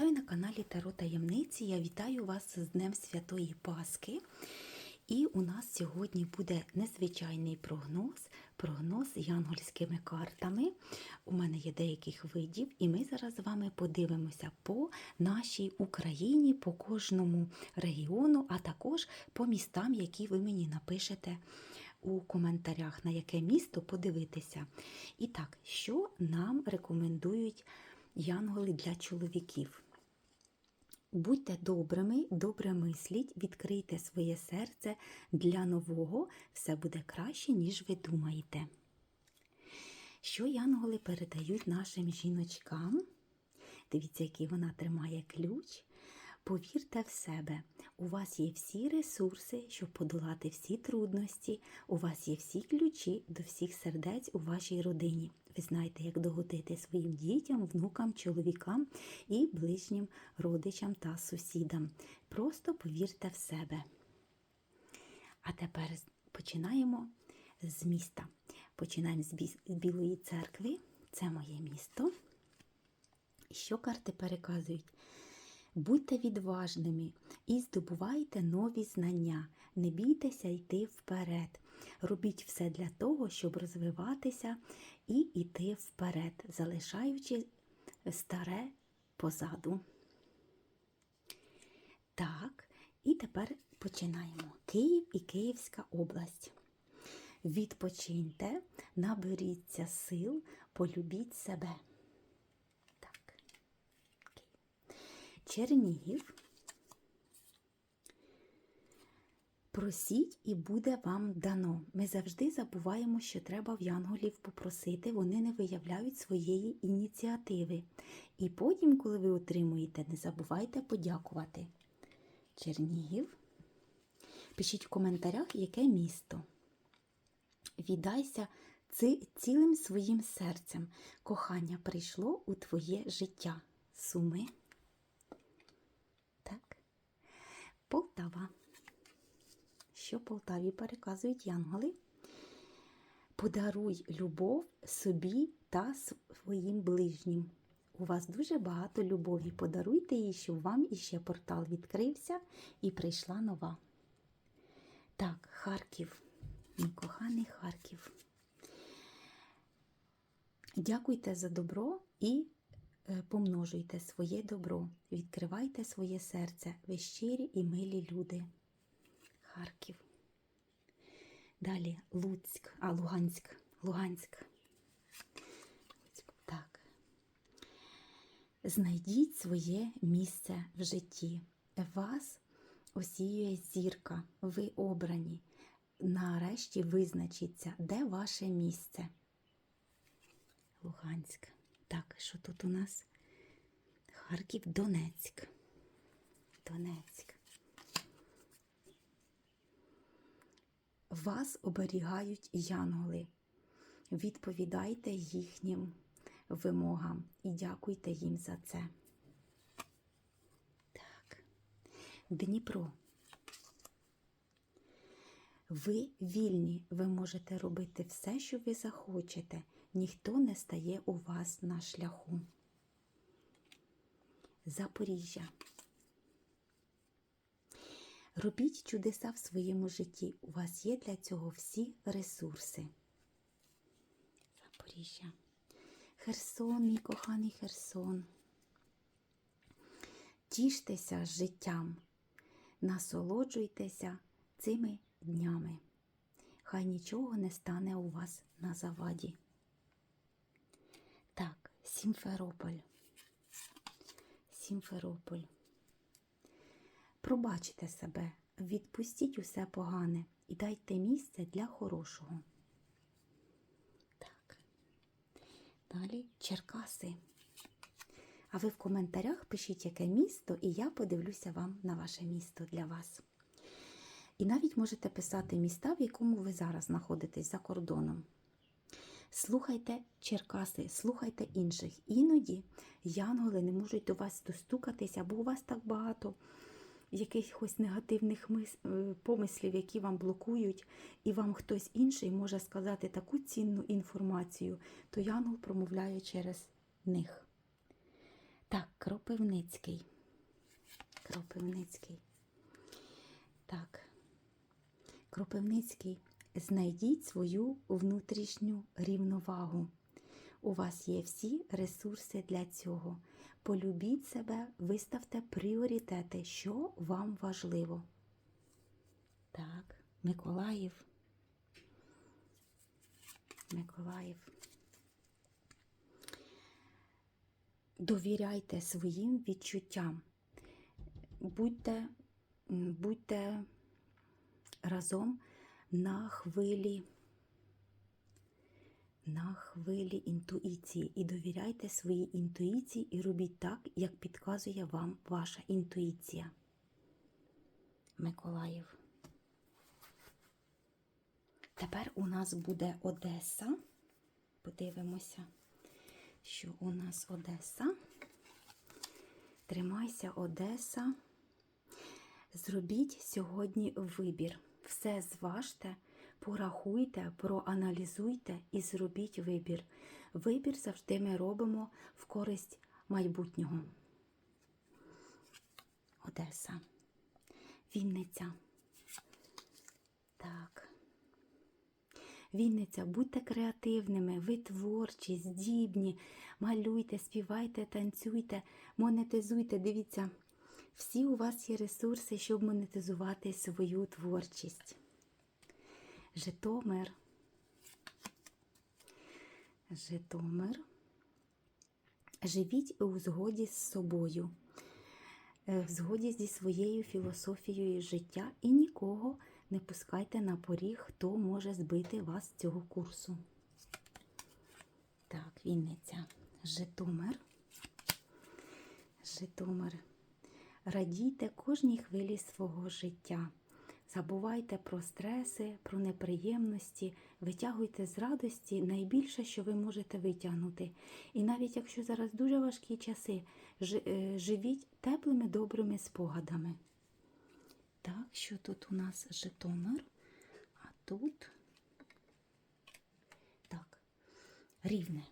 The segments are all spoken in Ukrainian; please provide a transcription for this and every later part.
Вітаю на каналі Таро Таємниці. Я вітаю вас з Днем Святої Пасхи. І у нас сьогодні буде незвичайний прогноз, прогноз янгольськими картами. У мене є деяких видів, і ми зараз з вами подивимося по нашій Україні, по кожному регіону, а також по містам, які ви мені напишете у коментарях, на яке місто подивитися. І так, що нам рекомендують янголи для чоловіків? Будьте добрими, добре мисліть, відкрийте своє серце для нового, все буде краще, ніж ви думаєте. Що янголи передають нашим жіночкам? Дивіться, який вона тримає ключ. Повірте в себе, у вас є всі ресурси, щоб подолати всі трудності, у вас є всі ключі до всіх сердець у вашій родині. Ви знаєте, як догодити своїм дітям, внукам, чоловікам і ближнім родичам та сусідам. Просто повірте в себе. А тепер починаємо з міста. Починаємо з Білої церкви. Це моє місто. Що карти переказують? Будьте відважними і здобувайте нові знання. Не бійтеся йти вперед. Робіть все для того, щоб розвиватися і йти вперед, залишаючи старе позаду. Так, і тепер починаємо. Київ і Київська область. Відпочиньте, наберіться сил, полюбіть себе. Так. Окей. Чернігів. Просіть і буде вам дано. Ми завжди забуваємо, що треба в янголів попросити, вони не виявляють своєї ініціативи. І потім, коли ви отримуєте, не забувайте подякувати. Чернігів. Пишіть в коментарях, яке місто. Віддайся цілим своїм серцем. Кохання прийшло у твоє життя. Суми. Так. Полтава. Що Полтаві переказують янголи? Подаруй любов собі та своїм ближнім. У вас дуже багато любові. Подаруйте їй, щоб вам іще портал відкрився і прийшла нова. Так, Харків. Мій коханий Харків. Дякуйте за добро і помножуйте своє добро. Відкривайте своє серце. Ви щирі і милі люди. Харків. Далі Луцьк, а Луганськ. Луганськ. Так. Знайдіть своє місце в житті. Вас осіює зірка. Ви обрані. Нарешті визначіться, де ваше місце. Луганськ. Так, що тут у нас? Харків, Донецьк. Донецьк. Вас оберігають янголи. Відповідайте їхнім вимогам і дякуйте їм за це. Так. Дніпро. Ви вільні, ви можете робити все, що ви захочете. Ніхто не стає у вас на шляху. Запоріжжя. Робіть чудеса в своєму житті. У вас є для цього всі ресурси. Запоріжжя. Херсон, мій коханий Херсон. Тіштеся життям, насолоджуйтеся цими днями. Хай нічого не стане у вас на заваді. Сімферополь. Сімферополь. Пробачте себе, відпустіть усе погане і дайте місце для хорошого. Так. Далі Черкаси. А ви в коментарях пишіть, яке місто, і я подивлюся вам на ваше місто для вас. І навіть можете писати міста, в якому ви зараз знаходитесь за кордоном. Слухайте Черкаси, слухайте інших. Іноді янголи не можуть до вас достукатися, бо у вас так багато якихось негативних мис... е, помислів, які вам блокують, і вам хтось інший може сказати таку цінну інформацію, то янгол промовляє через них. Так, Кропивницький. Кропивницький. Так. Кропивницький. Знайдіть свою внутрішню рівновагу. У вас є всі ресурси для цього. Полюбіть себе, виставте пріоритети, що вам важливо. Так, Миколаїв. Миколаїв. Довіряйте своїм відчуттям. Будьте, будьте разом на хвилі, на хвилі інтуїції. І довіряйте своїй інтуїції і робіть так, як підказує вам ваша інтуїція. Миколаїв. Тепер у нас буде Одеса. Подивимося, що у нас Одеса. Тримайся, Одеса. Зробіть сьогодні вибір. Все зважте, порахуйте, проаналізуйте і зробіть вибір. Вибір завжди ми робимо в користь майбутнього. Одеса. Вінниця. Так. Вінниця, будьте креативними, ви творчі, здібні, малюйте, співайте, танцюйте, монетизуйте. Дивіться, всі у вас є ресурси, щоб монетизувати свою творчість. Житомир. Житомир. Живіть у згоді з собою, е, в згоді зі своєю філософією життя і нікого не пускайте на поріг, хто може збити вас з цього курсу. Так, Вінниця. Житомир. Житомир. Радійте кожній хвилі свого життя. Забувайте про стреси, про неприємності, витягуйте з радості найбільше, що ви можете витягнути. І навіть якщо зараз дуже важкі часи, е, живіть теплими добрими спогадами. Так, що тут у нас Житомир, а тут так, рівне.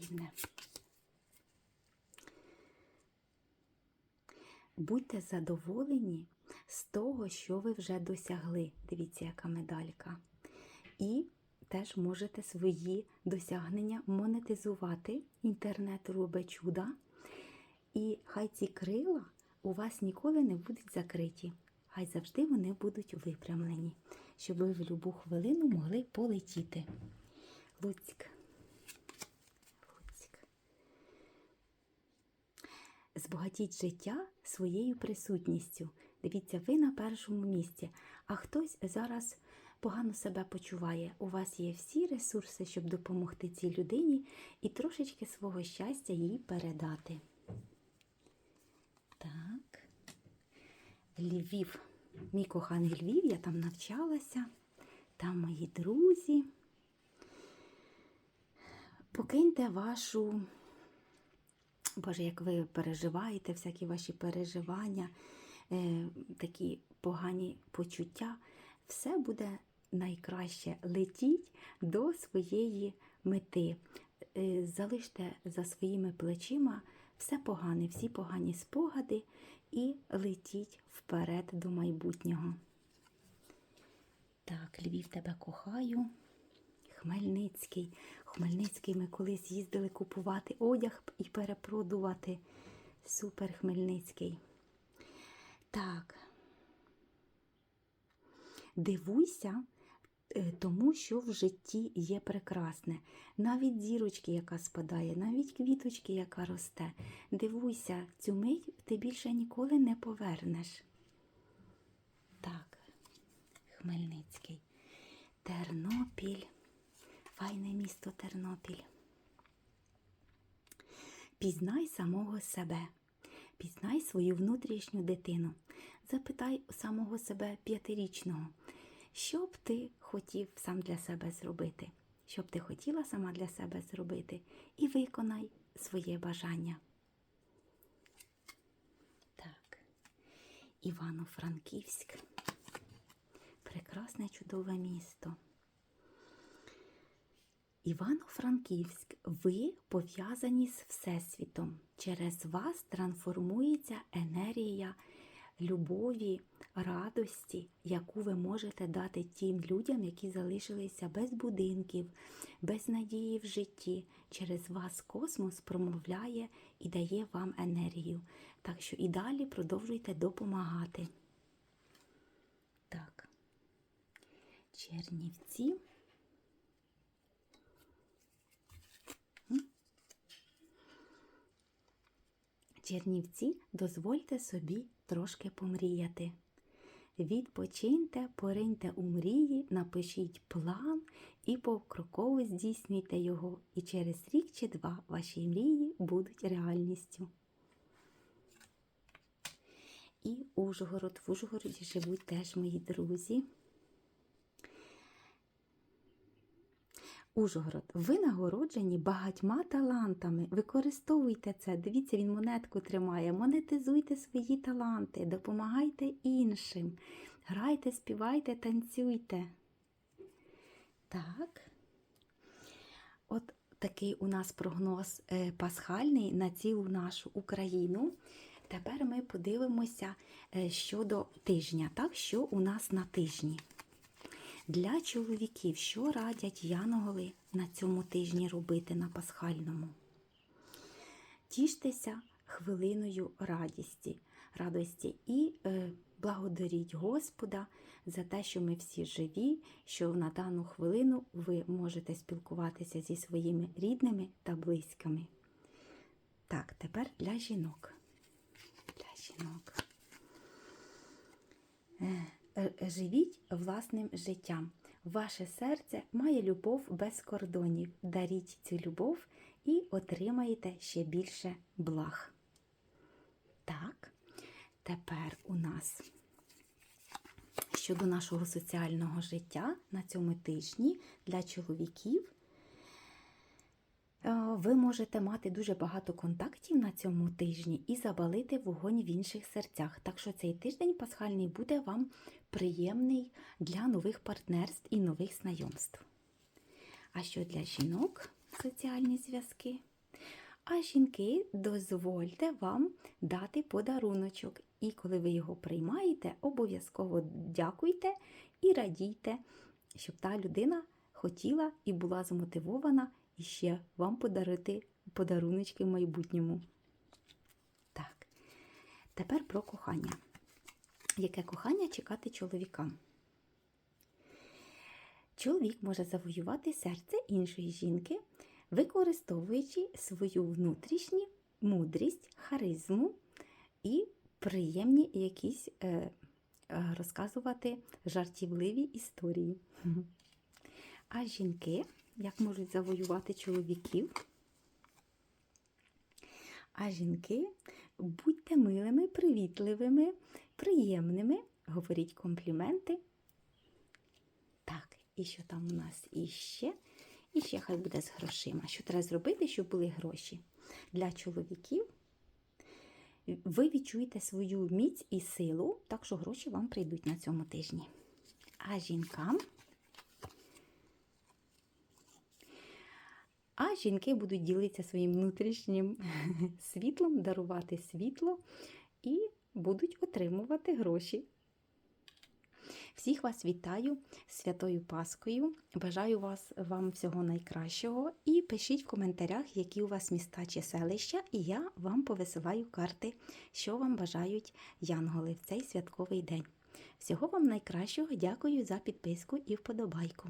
Рівне. Будьте задоволені з того, що ви вже досягли. Дивіться, яка медалька. І теж можете свої досягнення монетизувати. Інтернет робить чуда. І хай ці крила у вас ніколи не будуть закриті. Хай завжди вони будуть випрямлені, щоб ви в будь-яку хвилину могли полетіти. Луцьк. Збагатіть життя своєю присутністю. Дивіться, ви на першому місці, а хтось зараз погано себе почуває. У вас є всі ресурси, щоб допомогти цій людині і трошечки свого щастя їй передати. Так. Львів. Мій коханий Львів, я там навчалася, там мої друзі. Покиньте вашу, Боже, як ви переживаєте, всякі ваші переживання, е, такі погані почуття, все буде найкраще. Летіть до своєї мети. Е, залиште за своїми плечима все погане, всі погані спогади і летіть вперед до майбутнього. Так, Львів тебе кохаю. Хмельницький. Хмельницький ми колись їздили купувати одяг і перепродувати. Супер Хмельницький. Так. Дивуйся е, тому, що в житті є прекрасне. Навіть зірочки, яка спадає, навіть квіточки, яка росте. Дивуйся, цю мить ти більше ніколи не повернеш. Так, Хмельницький. Тернопіль. Файне місто Тернопіль. Пізнай самого себе. Пізнай свою внутрішню дитину. Запитай самого себе п'ятирічного, що б ти хотів сам для себе зробити, що б ти хотіла сама для себе зробити, і виконай своє бажання. Так, Івано-Франківськ. Прекрасне чудове місто. Івано-Франківськ, ви пов'язані з Всесвітом. Через вас трансформується енергія любові, радості, яку ви можете дати тим людям, які залишилися без будинків, без надії в житті. Через вас космос промовляє і дає вам енергію. Так що і далі продовжуйте допомагати. Так, Чернівці. Чернівці, дозвольте собі трошки помріяти. Відпочиньте, пориньте у мрії, напишіть план і покроково здійснюйте його. І через рік чи два ваші мрії будуть реальністю. І Ужгород. В Ужгороді живуть теж мої друзі. Ужгород, ви нагороджені багатьма талантами. Використовуйте це. Дивіться, він монетку тримає. Монетизуйте свої таланти, допомагайте іншим. Грайте, співайте, танцюйте. Так. От такий у нас прогноз е, пасхальний на цілу нашу Україну. Тепер ми подивимося е, щодо тижня. Так, що у нас на тижні? Для чоловіків, що радять янголи на цьому тижні робити на пасхальному? Тіштеся хвилиною радісті, радості і е, благодаріть Господа за те, що ми всі живі, що на дану хвилину ви можете спілкуватися зі своїми рідними та близькими. Так, тепер для жінок. Для жінок. Е, Живіть власним життям. Ваше серце має любов без кордонів. Даріть цю любов і отримаєте ще більше благ. Так, тепер у нас щодо нашого соціального життя на цьому тижні для чоловіків. Е, Ви можете мати дуже багато контактів на цьому тижні і забалити вогонь в інших серцях. Так що цей тиждень пасхальний буде вам приємний для нових партнерств і нових знайомств. А що для жінок соціальні зв'язки? А жінки дозвольте вам дати подаруночок. І коли ви його приймаєте, обов'язково дякуйте і радійте, щоб та людина хотіла і була змотивована і ще вам подарити подаруночки в майбутньому. Так, тепер про кохання. Яке кохання чекати чоловікам? Чоловік може завоювати серце іншої жінки, використовуючи свою внутрішню мудрість, харизму і приємні якісь е, е, розказувати жартівливі історії. А жінки як можуть завоювати чоловіків? А жінки будьте милими, привітливими, приємними, говоріть компліменти. Так, і що там у нас іще? І ще хай буде з грошима. Що треба зробити, щоб були гроші? Для чоловіків ви відчуєте свою міць і силу, так що гроші вам прийдуть на цьому тижні. А жінкам А жінки будуть ділитися своїм внутрішнім світлом, дарувати світло і будуть отримувати гроші. Всіх вас вітаю святою Паскою. Бажаю вас, вам всього найкращого. І пишіть в коментарях, які у вас міста чи селища, і я вам повисилаю карти, що вам бажають янголи в цей святковий день. Всього вам найкращого, дякую за підписку і вподобайку.